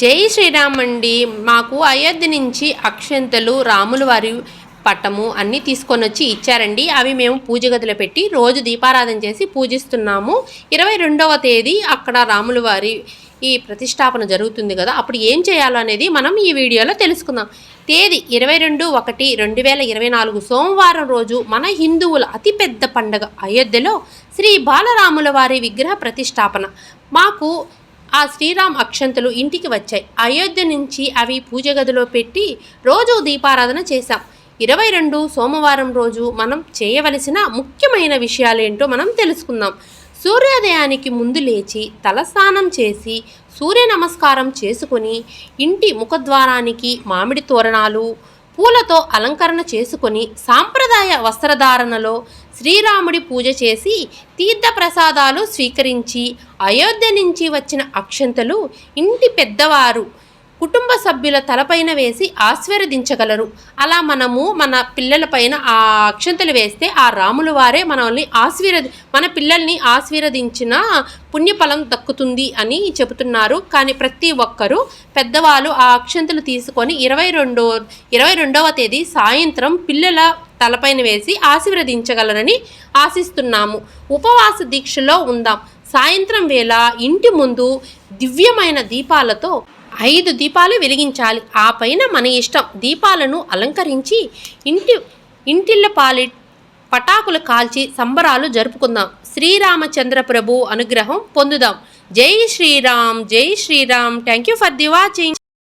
జై శ్రీరామ్ అండి. మాకు అయోధ్య నుంచి అక్షంతలు రాముల వారి పట్టము అన్నీ తీసుకొని వచ్చి ఇచ్చారండి. అవి మేము పూజ గదిలో పెట్టి రోజు దీపారాధన చేసి పూజిస్తున్నాము. ఇరవై రెండవ తేదీ అక్కడ రాముల వారి ఈ ప్రతిష్టాపన జరుగుతుంది కదా. అప్పుడు ఏం చేయాలనేది మనం ఈ వీడియోలో తెలుసుకుందాం. తేదీ ఇరవై రెండు ఒకటి రెండు వేల ఇరవై నాలుగు సోమవారం రోజు మన హిందువుల అతిపెద్ద పండగ అయోధ్యలో శ్రీ బాలరాముల వారి విగ్రహ ప్రతిష్టాపన. మాకు ఆ శ్రీరామ్ అక్షంతలు ఇంటికి వచ్చాయి. అయోధ్య నుంచి అవి పూజ గదిలో పెట్టి రోజు దీపారాధన చేశాం. ఇరవై రెండు సోమవారం రోజు మనం చేయవలసిన ముఖ్యమైన విషయాలేంటో మనం తెలుసుకుందాం. సూర్యోదయానికి ముందు లేచి తలస్నానం చేసి సూర్య నమస్కారం చేసుకొని ఇంటి ముఖద్వారానికి మామిడి తోరణాలు పూలతో అలంకరణ చేసుకొని సాంప్రదాయ వస్త్రధారణలో శ్రీరాముడి పూజ చేసి తీర్థ ప్రసాదాలు స్వీకరించి అయోధ్య నుంచి వచ్చిన అక్షంతలు ఇంటి పెద్దవారు కుటుంబ సభ్యుల తలపైన వేసి ఆశీర్వదించగలరు. అలా మనము మన పిల్లలపైన ఆ అక్షంతలు వేస్తే ఆ రాముల వారే మనల్ని ఆశీర్వది మన పిల్లల్ని ఆశీర్వదించిన పుణ్యఫలం దక్కుతుంది అని చెబుతున్నారు. కానీ ప్రతి ఒక్కరూ పెద్దవాళ్ళు ఆ అక్షంతలు తీసుకొని ఇరవై రెండో ఇరవై రెండవ తేదీ సాయంత్రం పిల్లల తలపైన వేసి ఆశీర్వదించగలరని ఆశిస్తున్నాము. ఉపవాస దీక్షలో ఉందాం. సాయంత్రం వేళ ఇంటి ముందు దివ్యమైన దీపాలతో ఐదు దీపాలు వెలిగించాలి. ఆ పైన మన ఇష్టం. దీపాలను అలంకరించి ఇంటి ఇంటిళ్ళ పాలి పటాకులు కాల్చి సంబరాలు జరుపుకుందాం. శ్రీరామచంద్ర ప్రభు అనుగ్రహం పొందుదాం. జై శ్రీరామ్ జై Sriram. Thank you for the watching